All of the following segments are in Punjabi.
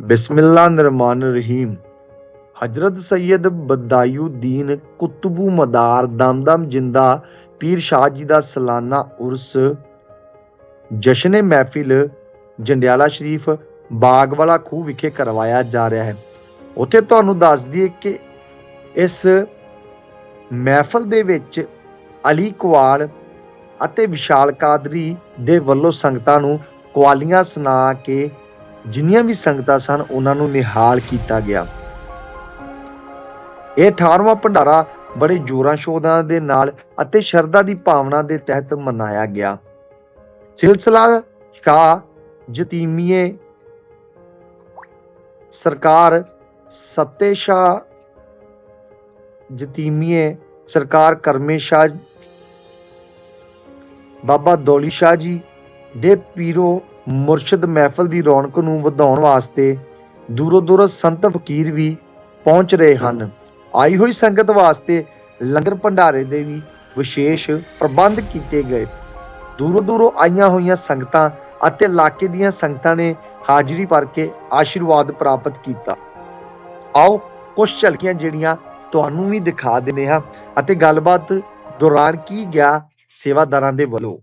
बिस्मिल्लाहिर्रहमानिर्रहीम हजरत सैयद बदायुद्दीन ਕੁਤਬੂ ਮਦਾਰ ਦਮਦਮ ਜਿੰਦਾ ਪੀਰ ਸ਼ਾਹ ਜੀ ਦਾ ਸਲਾਨਾ ਉਰਸ ਜਸ਼ਨੇ ਮਹਿਫਿਲ, ਜੰਡਿਆਲਾ ਸ਼ਰੀਫ ਬਾਗ ਵਾਲਾ ਖੂਹ ਵਿਖੇ ਕਰਵਾਇਆ ਜਾ ਰਿਹਾ ਹੈ। ਉੱਥੇ ਤੁਹਾਨੂੰ ਦੱਸ ਦਈਏ ਕਿ ਇਸ ਮਹਿਫਲ ਦੇ ਵਿੱਚ ਅਲੀ ਕੁਆਲ ਅਤੇ ਵਿਸ਼ਾਲ ਕਾਦਰੀ ਦੇ ਵੱਲੋਂ ਸੰਗਤਾਂ ਨੂੰ ਕੁਆਲੀਆਂ ਸੁਣਾ ਕੇ ਜਿੰਨੀਆਂ ਵੀ ਸੰਗਤਾਂ ਸਨ, ਉਹਨਾਂ ਨੂੰ ਨਿਹਾਲ ਕੀਤਾ ਗਿਆ। ਇਹ 18ਵਾਂ ਭੰਡਾਰਾ ਬੜੇ ਜੋਰਾਂ ਸ਼ੋਰਾਂ ਦੇ ਨਾਲ ਅਤੇ ਸ਼ਰਧਾ ਦੀ ਭਾਵਨਾ ਦੇ ਤਹਿਤ ਮਨਾਇਆ ਗਿਆ। ਸਿਲਸਿਲਾ ਸ਼ਾਹ ਜਤੀਮੀਏ ਸਰਕਾਰ ਸੱਤੇ ਸ਼ਾਹ ਜਤੀਮੀਏ ਸਰਕਾਰ ਕਰਮੇ ਸ਼ਾਹ ਬਾਬਾ ਦੌਲੀ ਸ਼ਾਹ ਜੀ ਦੇ ਪੀਰੋ ਮੁਰਸ਼ਿਦ ਮਹਿਫਲ ਦੀ ਰੌਣਕ ਨੂੰ ਵਧਾਉਣ ਵਾਸਤੇ ਦੂਰੋਂ ਦੂਰੋਂ ਸੰਤ ਫਕੀਰ ਵੀ ਪਹੁੰਚ ਰਹੇ ਹਨ। ਆਈ ਹੋਈ ਸੰਗਤ ਵਾਸਤੇ ਲੰਗਰ ਭੰਡਾਰੇ ਦੇ ਵੀ ਵਿਸ਼ੇਸ਼ ਪ੍ਰਬੰਧ ਕੀਤੇ ਗਏ। ਦੂਰੋਂ ਦੂਰੋਂ ਆਈਆਂ ਹੋਈਆਂ ਸੰਗਤਾਂ ਅਤੇ ਇਲਾਕੇ ਦੀਆਂ ਸੰਗਤਾਂ ਨੇ ਹਾਜ਼ਰੀ ਭਰ ਕੇ ਆਸ਼ੀਰਵਾਦ ਪ੍ਰਾਪਤ ਕੀਤਾ। ਆਓ ਕੁਝ ਝਲਕੀਆਂ ਜਿਹੜੀਆਂ ਤੁਹਾਨੂੰ ਵੀ ਦਿਖਾ ਦਿੰਦੇ ਹਾਂ ਅਤੇ ਗੱਲਬਾਤ ਦੌਰਾਨ ਕੀ ਗਿਆ ਸੇਵਾਦਾਰਾਂ ਦੇ ਵੱਲੋਂ।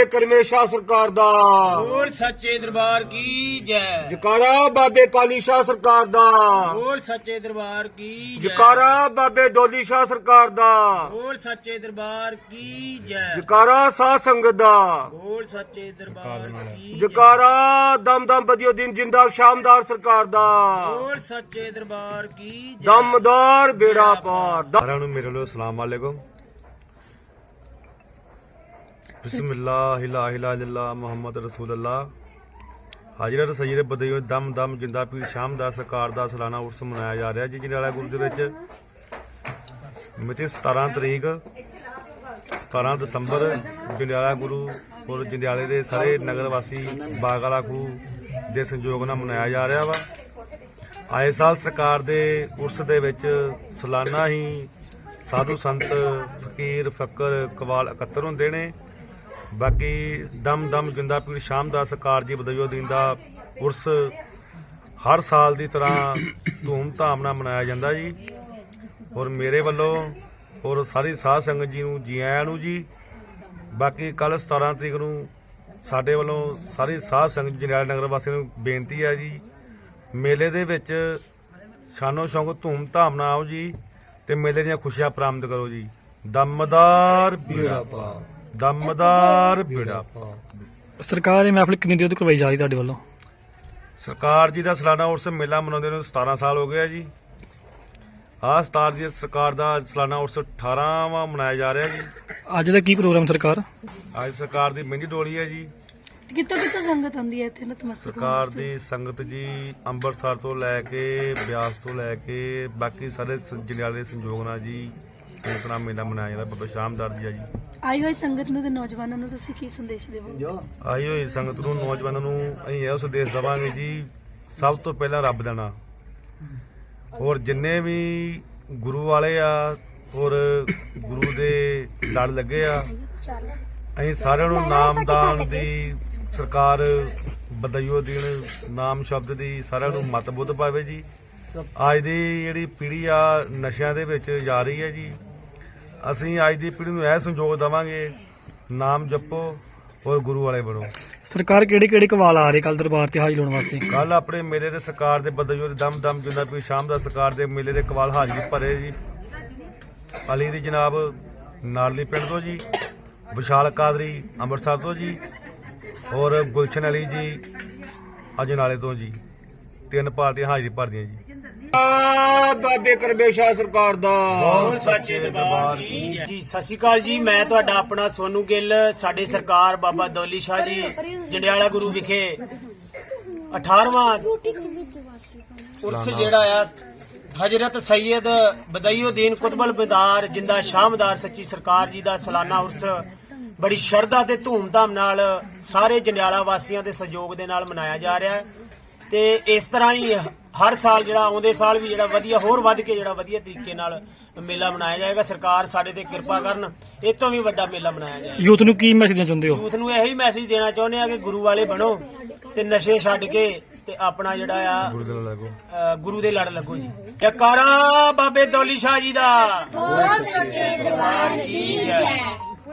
ਬਾਬੇ ਕਰਮੇਸ਼ਾ ਸਰਕਾਰ ਦਾ। ਬੋਲ ਸੱਚੇ ਦਰਬਾਰ ਕੀ ਜੈ। ਜਕਾਰਾ ਬਾਬੇ ਕਾਲੀ ਸ਼ਾਹ ਸਰਕਾਰ ਦਾ। ਬੋਲ ਸੱਚੇ ਦਰਬਾਰ ਕੀ ਜੈ। ਜਕਾਰਾ ਬਾਬੇ ਡੋਲੀ ਸ਼ਾਹ ਸਰਕਾਰ ਦਾ। ਬੋਲ ਸੱਚੇ ਦਰਬਾਰ ਕੀ ਜੈ। ਜਕਾਰਾ ਸਾਧ ਸੰਗਤ ਦਾ। ਬੋਲ ਸੱਚੇ ਦਰਬਾਰ ਕੀ। ਜਕਾਰਾ ਦਮਦਮ ਬਦੀਉਦੀਨ ਜਿੰਦਾ ਸ਼ਾਮਦਾਰ ਸਰਕਾਰ ਦਾ। ਬੋਲ ਸੱਚੇ ਦਰਬਾਰ ਕੀ ਜੈ। ਦਮਦਾਰ ਬੇੜਾ ਪਾਰ। ਸਾਰਿਆਂ ਨੂੰ ਮੇਰੇ ਵੱਲੋਂ ਅਸਲਾਮ ਵਾਲੇਕੁਮ। ਬਿਸਮਿਲ੍ਲਾਹ, ਲਾ ਇਲਾਹਾ ਇল্ਲੱਲਾਹ ਮੁਹੰਮਦ ਰਸੂਲullah ਹਾਜ਼ਰਤ ਸੈਯਦ ਬਦਈਓ ਦਮ ਦਮ ਜਿੰਦਾ ਪੀਰ ਸ਼ਾਮ ਦਾ ਸਰਕਾਰ ਦਾ ਸਾਲਾਨਾ ਉਰਸ ਮਨਾਇਆ ਜਾ ਰਿਹਾ ਜੀ ਜੰਡਿਆਲਾ ਗੁਰੂ ਦੇ ਵਿੱਚ ਮਿਤੀ 17 ਤਰੀਕ 17 ਦਸੰਬਰ ਜੰਡਿਆਲਾ ਗੁਰੂ ਔਰ ਜੰਡਿਆਲੇ ਦੇ ਸਾਰੇ ਨਗਰ ਵਾਸੀ ਬਾਗਾਲਾ ਖੂਹ ਦੇ ਸੰਯੋਗ ਨਾਲ ਮਨਾਇਆ ਜਾ ਰਿਹਾ ਵਾ। ਆਏ ਸਾਲ ਸਰਕਾਰ ਦੇ ਉਰਸ ਦੇ ਵਿੱਚ ਸਾਲਾਨਾ ਹੀ ਸਾਧੂ ਸੰਤ, ਫਕੀਰ, ਫਕਰ, ਕਵਾਲ ਇਕੱਤਰ ਹੁੰਦੇ ਨੇ। ਬਾਕੀ ਦਮ ਦਮ ਜਿੰਦਾ ਪੀਰ ਸ਼ਾਮ ਦਾ ਸਰਕਾਰ ਜੀ ਬਦਈਓ ਦੀਨ ਦਾ ਉਰਸ ਹਰ ਸਾਲ ਦੀ ਤਰ੍ਹਾਂ ਧੂਮ ਧਾਮ ਨਾਲ ਮਨਾਇਆ ਜਾਂਦਾ ਜੀ। ਔਰ ਮੇਰੇ ਵੱਲੋਂ ਔਰ ਸਾਰੀ ਸਾਧ ਸੰਗਤ ਜੀ ਨੂੰ, ਜੀ ਆਇਆਂ ਨੂੰ ਜੀ, ਬਾਕੀ ਕੱਲ 17 ਤਰੀਕ ਨੂੰ ਸਾਡੇ ਵੱਲੋਂ ਸਾਰੀ ਸਾਧ ਸੰਗਤ ਜਨਰਲ ਨਗਰ ਵਾਸੀਆਂ ਨੂੰ ਬੇਨਤੀ ਹੈ ਜੀ, ਮੇਲੇ ਦੇ ਵਿੱਚ ਸ਼ਾਨੋ ਸ਼ੌਂਕ ਧੂਮ ਧਾਮ ਨਾਲ ਆਓ ਜੀ, ਤੇ ਮੇਲੇ ਦੀਆਂ ਖੁਸ਼ੀਆਂ ਪ੍ਰਾਪਤ ਕਰੋ ਜੀ। ਦਮਦਾਰ ਬੀੜਾ ਦਮਦਾਰ ਬੀੜਾ। ਪਾ ਸਰਕਾਰ ਇਹ ਮਹਿਫਲ ਕਿੰਨੀ ਦੇਰ ਤੋਂ ਕਰਵਾਈ ਜਾ ਰਹੀ ਤੁਹਾਡੇ ਵੱਲੋਂ? ਸਰਕਾਰ ਜੀ ਦਾ ਸਾਲਾਨਾ ਉਰਸ ਮੇਲਾ ਮਨਾਉਂਦੇ ਨੂੰ 17 ਸਾਲ ਹੋ ਗਏ ਆ ਜੀ। ਆਹ ਸਤਾਰ ਦੀ ਸਰਕਾਰ ਦਾ ਸਾਲਾਨਾ ਉਰਸ 18ਵਾਂ ਮਨਾਇਆ ਜਾ ਰਿਹਾ ਜੀ। ਅੱਜ ਦਾ ਕੀ ਪ੍ਰੋਗਰਾਮ ਸਰਕਾਰ? ਅੱਜ ਸਰਕਾਰ ਦੀ ਮਹਿੰਦੀ ਡੋਲੀ ਹੈ ਜੀ। ਕਿੱਥੋਂ ਕਿੱਥੋਂ ਸੰਗਤ ਆਉਂਦੀ ਹੈ ਇੱਥੇ? ਨਤਮਸਤਕ ਸਰਕਾਰ? ਦੀ ਸੰਗਤ ਜੀ ਅੰਮ੍ਰਿਤਸਰ ਤੋਂ ਲੈ ਕੇ ਬਿਆਸ ਤੋਂ ਲੈ ਕੇ ਬਾਕੀ ਸਾਰੇ ਸ- ਜੰਡਿਆਲੇ ਦੇ ਸੰਯੋਗ ਨਾਲ ਜੀ। ਸੰਗਤ ਨਾਲ ਮੇਲਾ ਮਨਾਇਆ ਜਾਂਦਾ ਬਾਬਾ ਸ਼ਾਮਦਾਰ ਜੀ ਆ ਜੀ। ਆਈ ਹੋਈ ਸੰਗਤ ਨੂੰ ਤੇ ਨੌਜਵਾਨਾਂ ਨੂੰ ਤੁਸੀਂ ਕੀ ਸੰਦੇਸ਼ ਦੇਵੋਗੇ? ਆਈ ਹੋਈ ਸੰਗਤ ਨੂੰ ਨੌਜਵਾਨਾਂ ਨੂੰ ਅਸੀਂ ਇਹ ਸੰਦੇਸ਼ ਦਵਾਂਗੇ ਜੀ ਸਭ ਤੋਂ ਪਹਿਲਾਂ ਰੱਬ ਦਾ ਨਾਮ। ਔਰ ਜਿੰਨੇ ਵੀ ਗੁਰੂ ਵਾਲੇ ਆ ਔਰ ਗੁਰੂ ਦੇ ਲੜ ਲੱਗੇ ਆ ਅਸੀਂ ਸਾਰਿਆਂ ਨੂੰ ਨਾਮਦਾਨ ਦੀ ਸਰਕਾਰ ਬਦਈਓ ਦੇਣ ਨਾਮ ਸ਼ਬਦ ਦੀ ਸਾਰਿਆਂ ਨੂੰ ਮਤ ਬੁੱਧ ਪਾਵੇ ਜੀ। ਅੱਜ ਦੀ ਜਿਹੜੀ ਪੀੜ੍ਹੀ ਆ ਨਸ਼ਿਆਂ ਦੇ ਵਿੱਚ ਜਾ ਰਹੀ ਹੈ ਜੀ। ਅਸੀਂ ਅੱਜ ਦੀ ਪੀੜ੍ਹੀ ਨੂੰ ਇਹ ਸੰਯੋਗ ਦਵਾਂਗੇ ਨਾਮ ਜਪੋ ਔਰ ਗੁਰੂ ਵਾਲੇ ਬਣੋ। ਸਰਕਾਰ ਕਿਹੜੇ ਕਿਹੜੇ ਕਵਾਲ ਆ ਰਹੇ ਕੱਲ ਦਰਬਾਰ ਤੇ ਹਾਜ਼ਰ ਹੋਣ ਵਾਸਤੇ? ਕੱਲ ਆਪਣੇ ਮੇਲੇ ਦੇ ਸਰਕਾਰ ਦੇ ਬਦਜੋ ਦੇ ਦਮ ਦਮ ਜਿੰਦਾ ਪੀ ਸ਼ਾਮ ਦਾ ਸਰਕਾਰ ਦੇ ਮੇਲੇ ਦੇ ਕਵਾਲ ਹਾਜ਼ਰੀ ਭਰੇ ਜੀ। ਅਲੀ ਦੀ ਜਨਾਬ ਨਾਰਲੀ ਪਿੰਡ ਤੋਂ ਜੀ ਵਿਸ਼ਾਲ ਕਾਦਰੀ ਅੰਮ੍ਰਿਤਸਰ ਤੋਂ ਜੀ ਔਰ ਗੁਲਸ਼ਨ ਅਲੀ ਜੀ ਅਜਨਾਲੇ ਤੋਂ ਜੀ। ਤਿੰਨ ਪਾਰਟੀਆਂ ਹਾਜ਼ਰੀ ਭਰਦੀਆਂ ਜੀ। ਬਾਬੇ ਕਰਬੇ ਸ਼ਾਹ ਸਰਕਾਰ ਦਾ। ਸੱਚੇ ਦਰਬਾਰ ਜੀ, ਸਤਿ ਸ਼੍ਰੀ ਅਕਾਲ ਜੀ, ਮੈਂ ਤੁਹਾਡਾ ਆਪਣਾ ਸੋਨੂ ਗਿੱਲ, ਸਾਡੇ ਸਰਕਾਰ ਬਾਬਾ ਦੌਲੀ ਸ਼ਾਹ ਜੀ, ਜੰਡਿਆਲਾ ਗੁਰੂ ਵਿਖੇ 18ਵਾਂ ਉਰਸ ਜਿਹੜਾ ਆ, ਹਜ਼ਰਤ ਸੈਯਦ ਬਦਈਉਦੀਨ ਕੁਤਬਲ ਬਿਦਾਰ ਜਿੰਦਾ ਸ਼ਾਮਦਾਰ ਸੱਚੀ ਸਰਕਾਰ ਜੀ ਦਾ ਸਾਲਾਨਾ ਉਰਸ। ਬੜੀ ਸ਼ਰਧਾ ਤੇ ਧੂਮਧਾਮ ਨਾਲ ਸਾਰੇ ਜੰਡਿਆਲਾ ਵਾਸੀਆਂ ਦੇ ਸਹਿਯੋਗ ਦੇ ਨਾਲ ਮਨਾਇਆ ਜਾ ਰਿਹਾ ਹੈ। ਤੇ ਇਸ ਤਰ੍ਹਾਂ ਹੀ ਹਰ ਸਾਲ ਜਿਹੜਾ ਆਉਂਦੇ ਸਾਲ ਵੀ ਜਿਹੜਾ ਵਧੀਆ ਹੋਰ ਵੱਧ ਕੇ ਜਿਹੜਾ ਵਧੀਆ ਤਰੀਕੇ ਨਾਲ ਮੇਲਾ ਮਨਾਇਆ ਜਾਏਗਾ। ਸਰਕਾਰ ਸਾਡੇ ਤੇ ਕਿਰਪਾ ਕਰਨ ਇਹ ਤੋਂ ਵੀ ਵੱਡਾ ਮੇਲਾ ਮਨਾਇਆ ਜਾਏਗਾ। ਯੂਥ ਨੂੰ ਕੀ ਮੈਸੇਜ ਦੇਣਾ ਚਾਹੁੰਦੇ ਹੋ? ਯੂਥ ਨੂੰ ਇਹੀ ਮੈਸੇਜ ਦੇਣਾ ਚਾਹੁੰਦੇ ਆ ਕਿ ਗੁਰੂ ਵਾਲੇ ਬਣੋ ਤੇ ਨਸ਼ੇ ਛੱਡ ਕੇ ਤੇ ਆਪਣਾ ਜਿਹੜਾ ਆ ਗੁਰੂ ਦੇ ਅ, ਗੁਰੂ ਦੇ ਲੜ ਲੱਗੋ ਜੀ। ਜਕਾਰਾ ਬਾਬੇ ਦੌਲੀ ਸ਼ਾਹ ਜੀ ਦਾ। ਬਹੁਤ ਸੱਚੇ ਦਰਬਾਰ ਕੀ ਜੈ।